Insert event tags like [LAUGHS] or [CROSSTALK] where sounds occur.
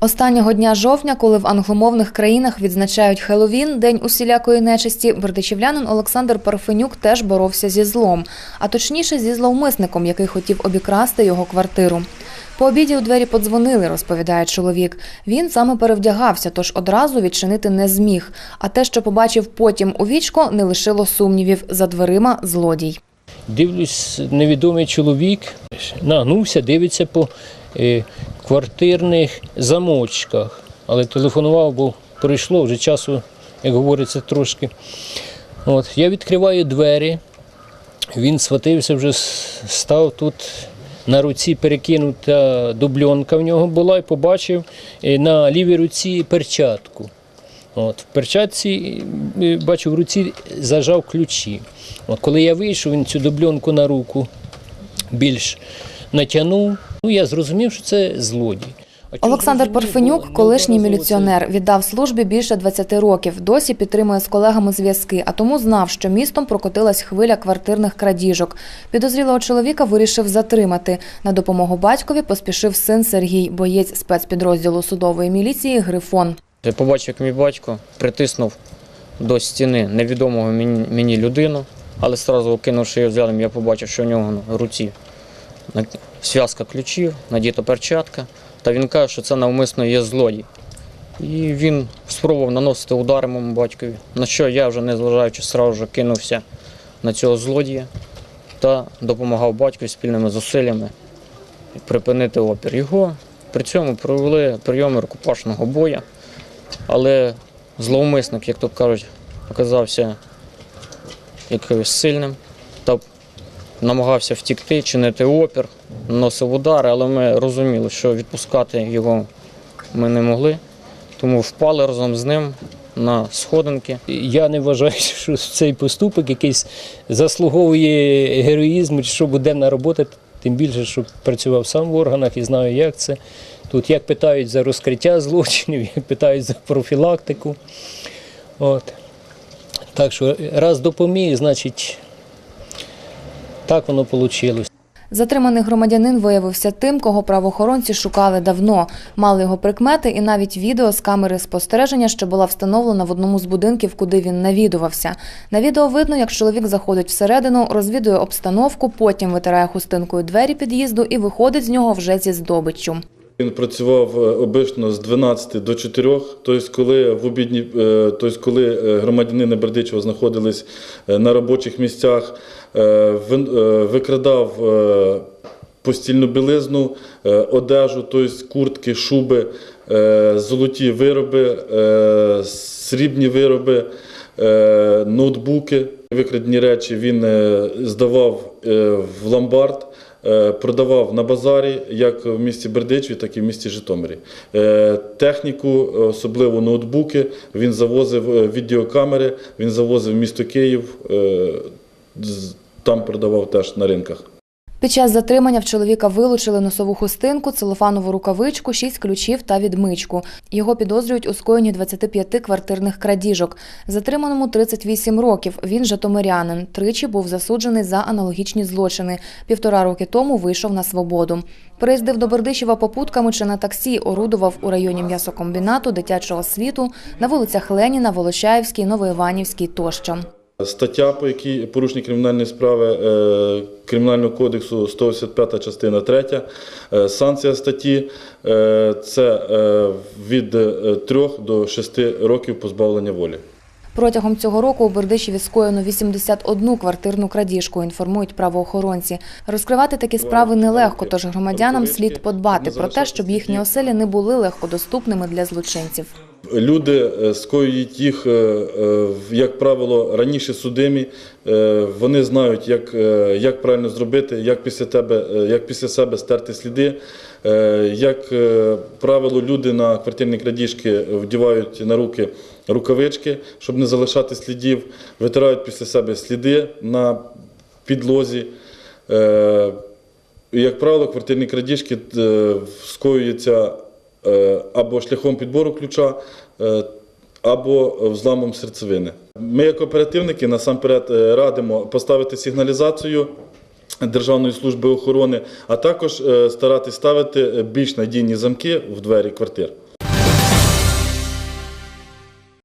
Останнього дня жовтня, коли в англомовних країнах відзначають Хеллоуін, день усілякої нечисті, бердичівлянин Олександр Парфенюк теж боровся зі злом, а точніше зі зловмисником, який хотів обікрасти його квартиру. По обіді у двері подзвонили, розповідає чоловік. Він саме перевдягався, тож одразу відчинити не зміг. А те, що побачив потім у вічко, не лишило сумнівів за дверима злодій. Дивлюсь, невідомий чоловік нагнувся, дивиться по е, квартирних замочках. Але телефонував, бо пройшло вже часу, як говориться, трошки. От, я відкриваю двері, він схватився, вже став тут. На руці перекинута дубльонка в нього була і побачив е, на лівій руці перчатку. От, в перчатці, е, бачу, в руці зажав ключі. От, коли я вийшов, він цю дубльонку на руку більш натягнув. Ну, я зрозумів, що це злодій. Олександр? Парфенюк, колишній міліціонер, віддав службі більше 20 років. Досі підтримує з колегами зв'язки, а тому знав, що містом прокотилась хвиля квартирних крадіжок. Підозрілого чоловіка вирішив затримати. На допомогу батькові поспішив син Сергій, боєць спецпідрозділу судової міліції Грифон. Я побачив, як мій батько притиснув до стіни невідомого мені, людину, але одразу кинувши його взглядом, я побачив, що в нього на руці зв'язка ключів, надіта перчатка. Та він каже, що це навмисно є злодій. І він спробував наносити удари моєму батькові, на що я вже не зважаючи, одразу ж кинувся на цього злодія та допомагав батькові спільними зусиллями припинити опір. Його при цьому провели прийоми рукопашного бою. Але зловмисник, як то кажуть, оказався якимось сильним та намагався втікти, чинити опір, наносив удари, але ми розуміли, що відпускати його ми не могли, тому впали разом з ним на сходинки. Я не вважаю, [LAUGHS] що цей поступок якийсь заслуговує героїзму, що буденна робота, тим більше, що працював сам в органах і знаю, як це. Тут як питають за розкриття злочинів, [LAUGHS] як питають за профілактику. От. Так що раз допоміг, значить, так воно вийшло. Затриманий громадянин виявився тим, кого правоохоронці шукали давно. Мали його прикмети і навіть відео з камери спостереження, що була встановлена в одному з будинків, куди він навідувався. На відео видно, як чоловік заходить всередину, розвідує обстановку, потім витирає хустинкою двері під'їзду і виходить з нього вже зі здобиччю. Він працював е, обично з 12 до 4, тобто коли в обідні, е, тобто коли е, громадянини Бердичева знаходились на робочих місцях, викрадав постільну білизну, одежу, тобто куртки, шуби, золоті вироби, срібні вироби, ноутбуки. Викрадені речі він здавав в ломбард. Е, Продавав на базарі як в місті Бердичеві, так і в місті Житомирі. Е, Техніку, особливо ноутбуки, він завозив е, відеокамери, він завозив місто Київ, там продавав теж на ринках. Під час затримання в чоловіка вилучили носову хустинку, целофанову рукавичку, шість ключів та відмичку. Його підозрюють у скоєнні 25 квартирних крадіжок. Затриманому 38 років. Він житомирянин. Тричі був засуджений за аналогічні злочини. Півтора роки тому вийшов на свободу. Приїздив до Бердичева попутками чи на таксі, орудував у районі м'ясокомбінату, дитячого світу, на вулицях Леніна, Волочаївській, Новоіванівській тощо. Стаття, по якій порушення кримінальної справи е, Кримінального кодексу 185 частина 3. Е, Санкція статті е, це від 3 до 6 років позбавлення волі. Протягом цього року у Бердичеві скоєно 81 квартирну крадіжку, інформують правоохоронці. Розкривати такі справи нелегко, тож громадянам слід подбати про те, щоб їхні оселі не були легкодоступними для злочинців. Люди е, скоюють їх, е, е, як правило, раніше судимі. Вони знають, як, як правильно зробити, як після тебе, як після себе стерти сліди. Як правило, люди на квартирні крадіжки вдівають на руки рукавички, щоб не залишати слідів, витирають після себе сліди на підлозі. Як правило, квартирні крадіжки скоюються або шляхом підбору ключа, е, або взламом серцевини. Ми, як оперативники, насамперед е, радимо поставити сигналізацію. Державної служби охорони, а також старатися ставити більш надійні замки в двері квартир.